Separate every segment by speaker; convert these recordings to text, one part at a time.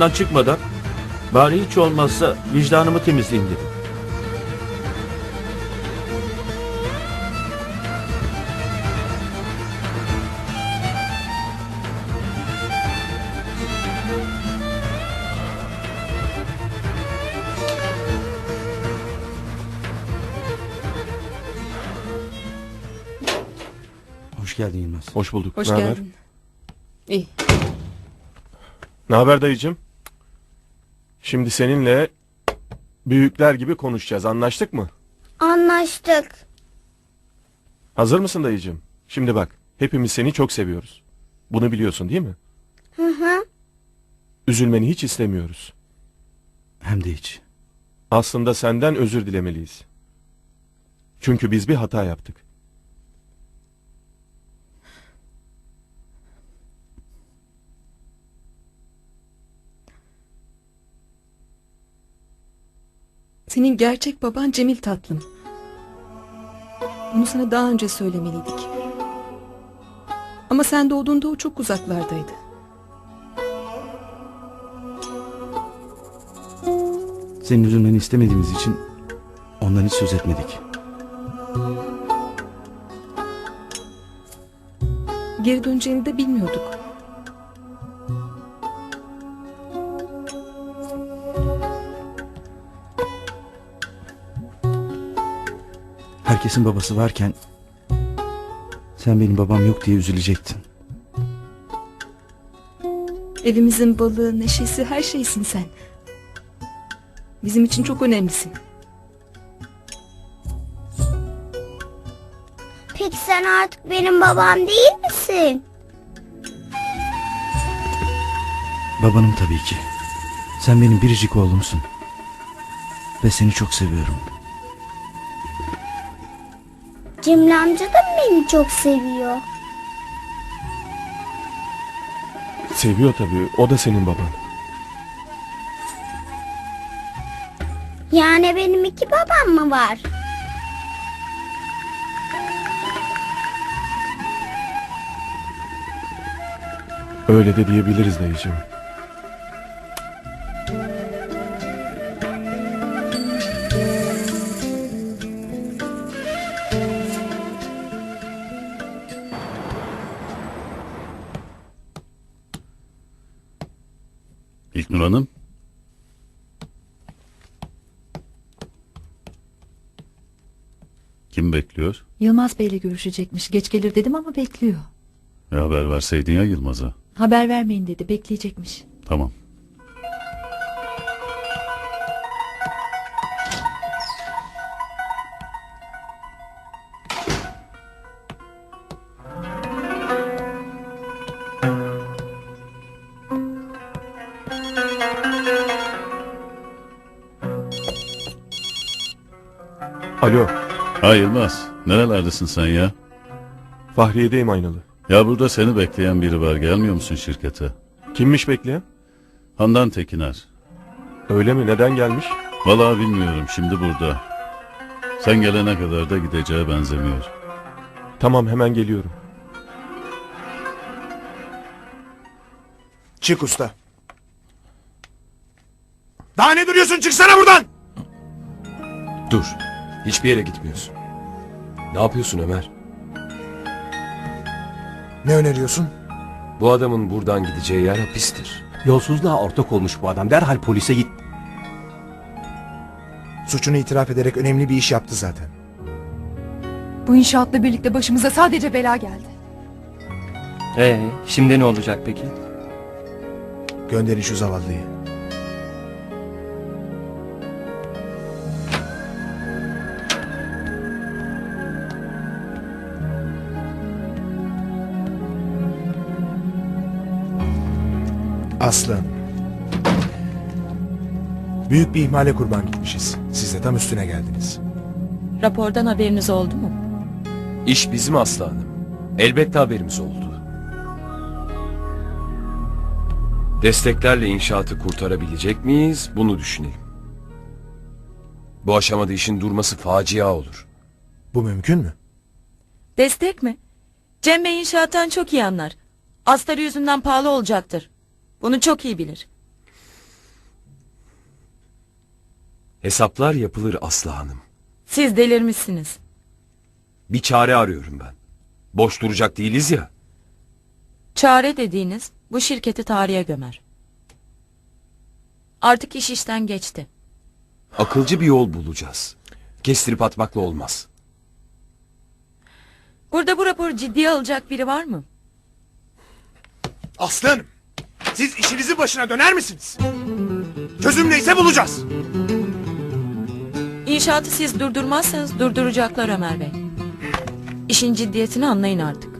Speaker 1: odasından çıkmadan bari hiç olmazsa vicdanımı temizleyeyim dedim.
Speaker 2: Hoş geldin Yılmaz.
Speaker 3: Hoş bulduk.
Speaker 4: Hoş
Speaker 3: Ne haber?
Speaker 4: geldin. İyi.
Speaker 3: Ne haber dayıcım? Şimdi seninle büyükler gibi konuşacağız. Anlaştık mı?
Speaker 5: Anlaştık.
Speaker 3: Hazır mısın dayıcım? Şimdi bak. Hepimiz seni çok seviyoruz. Bunu biliyorsun değil mi?
Speaker 5: Hı hı.
Speaker 3: Üzülmeni hiç istemiyoruz.
Speaker 2: Hem de hiç.
Speaker 3: Aslında senden özür dilemeliyiz. Çünkü biz bir hata yaptık.
Speaker 4: Senin gerçek baban Cemil tatlım. Bunu sana daha önce söylemeliydik. Ama sen doğduğunda o çok uzaklardaydı.
Speaker 2: Senin üzülmeni istemediğimiz için ondan hiç söz etmedik.
Speaker 4: Geri döneceğini de bilmiyorduk.
Speaker 2: Herkesin babası varken sen benim babam yok diye üzülecektin.
Speaker 4: Evimizin balığı, neşesi, her şeysin sen. Bizim için çok önemlisin.
Speaker 5: Peki sen artık benim babam değil misin?
Speaker 2: Babanım tabii ki. Sen benim biricik oğlumsun. Ve seni çok seviyorum.
Speaker 5: Cemil amca da beni çok seviyor.
Speaker 3: Seviyor tabii. O da senin baban.
Speaker 5: Yani benim iki babam mı var?
Speaker 3: Öyle de diyebiliriz dayıcım.
Speaker 6: İlknur Hanım. Kim bekliyor?
Speaker 7: Yılmaz Bey'le görüşecekmiş. Geç gelir dedim ama bekliyor.
Speaker 6: E haber verseydin ya Yılmaz'a.
Speaker 7: Haber vermeyin dedi. Bekleyecekmiş.
Speaker 6: Tamam.
Speaker 3: Alo.
Speaker 6: Ha Yılmaz. Nerelerdesin sen ya?
Speaker 3: Fahriye'deyim aynalı.
Speaker 6: Ya burada seni bekleyen biri var. Gelmiyor musun şirkete?
Speaker 3: Kimmiş bekleyen?
Speaker 6: Handan Tekiner.
Speaker 3: Öyle mi? Neden gelmiş?
Speaker 6: Vallahi bilmiyorum. Şimdi burada. Sen gelene kadar da gideceğe benzemiyor.
Speaker 3: Tamam hemen geliyorum.
Speaker 8: Çık usta. Daha ne duruyorsun çıksana buradan.
Speaker 9: Dur. Hiçbir yere gitmiyorsun. Ne yapıyorsun Ömer?
Speaker 8: Ne öneriyorsun?
Speaker 9: Bu adamın buradan gideceği yer hapistir.
Speaker 10: Yolsuzluğa ortak olmuş bu adam. Derhal polise git.
Speaker 8: Suçunu itiraf ederek önemli bir iş yaptı zaten.
Speaker 11: Bu inşaatla birlikte başımıza sadece bela geldi.
Speaker 10: Ee, şimdi ne olacak peki?
Speaker 8: Gönderin şu zavallıyı. Aslan. Büyük bir ihmale kurban gitmişiz. Siz de tam üstüne geldiniz.
Speaker 7: Rapordan haberiniz oldu mu?
Speaker 9: İş bizim aslanım. Elbette haberimiz oldu. Desteklerle inşaatı kurtarabilecek miyiz? Bunu düşünelim. Bu aşamada işin durması facia olur.
Speaker 8: Bu mümkün mü?
Speaker 7: Destek mi? Cem Bey inşaattan çok iyi anlar. Astarı yüzünden pahalı olacaktır. Bunu çok iyi bilir.
Speaker 9: Hesaplar yapılır Aslı Hanım.
Speaker 7: Siz delirmişsiniz.
Speaker 9: Bir çare arıyorum ben. Boş duracak değiliz ya.
Speaker 7: Çare dediğiniz bu şirketi tarihe gömer. Artık iş işten geçti.
Speaker 9: Akılcı bir yol bulacağız. Kestirip atmakla olmaz.
Speaker 7: Burada bu raporu ciddiye alacak biri var mı?
Speaker 8: Aslanım siz işinizin başına döner misiniz? Çözüm neyse bulacağız.
Speaker 7: İnşaatı siz durdurmazsanız durduracaklar Ömer Bey. İşin ciddiyetini anlayın artık.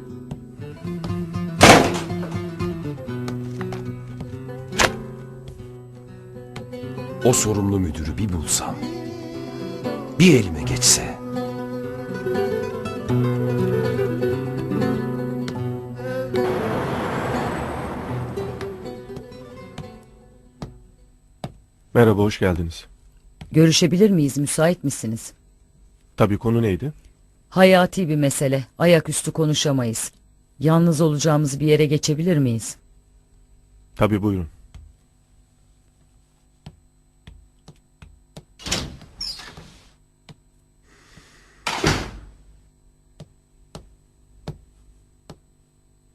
Speaker 9: O sorumlu müdürü bir bulsam. Bir elime geçse.
Speaker 3: Merhaba, hoş geldiniz.
Speaker 12: Görüşebilir miyiz? Müsait misiniz?
Speaker 3: Tabii konu neydi?
Speaker 12: Hayati bir mesele. Ayaküstü konuşamayız. Yalnız olacağımız bir yere geçebilir miyiz?
Speaker 3: Tabii buyurun.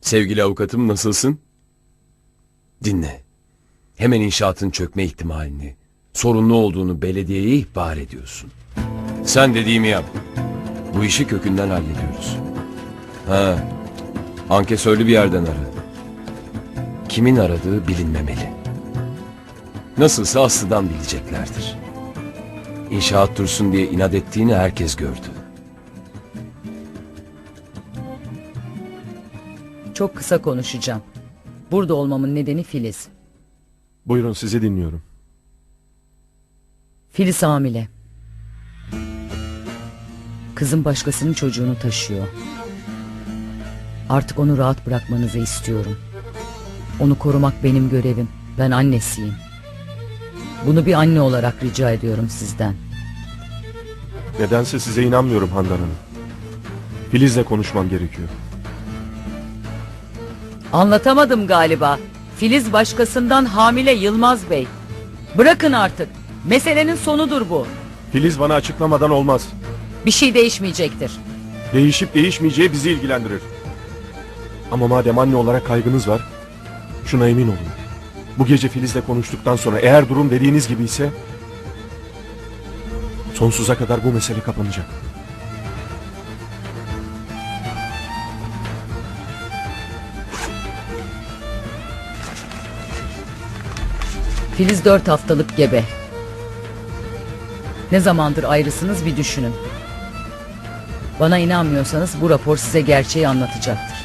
Speaker 9: Sevgili avukatım nasılsın? Dinle. Hemen inşaatın çökme ihtimalini, sorunlu olduğunu belediyeye ihbar ediyorsun. Sen dediğimi yap. Bu işi kökünden hallediyoruz. Ha, ankesörlü bir yerden ara. Kimin aradığı bilinmemeli. Nasılsa Aslı'dan bileceklerdir. İnşaat dursun diye inat ettiğini herkes gördü.
Speaker 12: Çok kısa konuşacağım. Burada olmamın nedeni Filiz.
Speaker 3: Buyurun sizi dinliyorum.
Speaker 12: Filiz hamile. Kızım başkasının çocuğunu taşıyor. Artık onu rahat bırakmanızı istiyorum. Onu korumak benim görevim. Ben annesiyim. Bunu bir anne olarak rica ediyorum sizden.
Speaker 3: Nedense size inanmıyorum Handan Hanım. Filiz'le konuşmam gerekiyor.
Speaker 12: Anlatamadım galiba. Filiz başkasından hamile Yılmaz Bey. Bırakın artık. Meselenin sonudur bu.
Speaker 3: Filiz bana açıklamadan olmaz.
Speaker 12: Bir şey değişmeyecektir.
Speaker 3: Değişip değişmeyeceği bizi ilgilendirir. Ama madem anne olarak kaygınız var, şuna emin olun. Bu gece Filiz'le konuştuktan sonra eğer durum dediğiniz gibi ise sonsuza kadar bu mesele kapanacak.
Speaker 12: Filiz dört haftalık gebe. Ne zamandır ayrısınız bir düşünün. Bana inanmıyorsanız bu rapor size gerçeği anlatacaktır.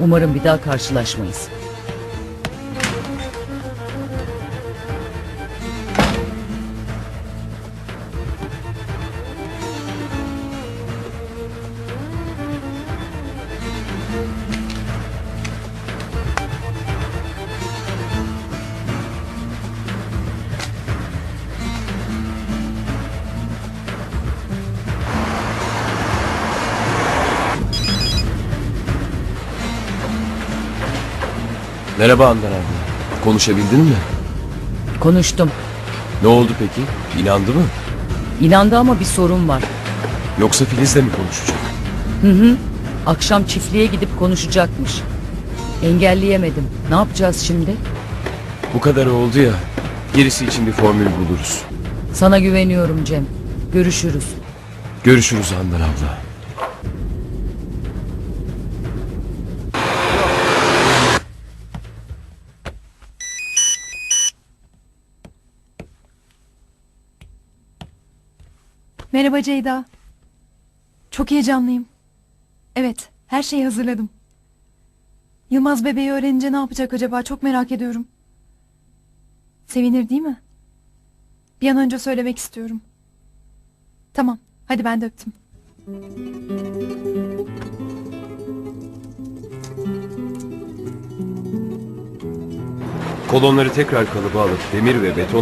Speaker 12: Umarım bir daha karşılaşmayız.
Speaker 9: Merhaba Handan abla. Konuşabildin mi?
Speaker 12: Konuştum.
Speaker 9: Ne oldu peki? İnandı mı?
Speaker 12: İnandı ama bir sorun var.
Speaker 9: Yoksa Filiz'le mi konuşacak?
Speaker 12: Hı hı. Akşam çiftliğe gidip konuşacakmış. Engelleyemedim. Ne yapacağız şimdi?
Speaker 9: Bu kadar oldu ya. Gerisi için bir formül buluruz.
Speaker 12: Sana güveniyorum Cem. Görüşürüz.
Speaker 9: Görüşürüz Handan abla.
Speaker 11: Merhaba Ceyda. Çok heyecanlıyım. Evet, her şeyi hazırladım. Yılmaz bebeği öğrenince ne yapacak acaba çok merak ediyorum. Sevinir değil mi? Bir an önce söylemek istiyorum. Tamam, hadi ben de öptüm.
Speaker 9: Kolonları tekrar kalıba alıp demir ve beton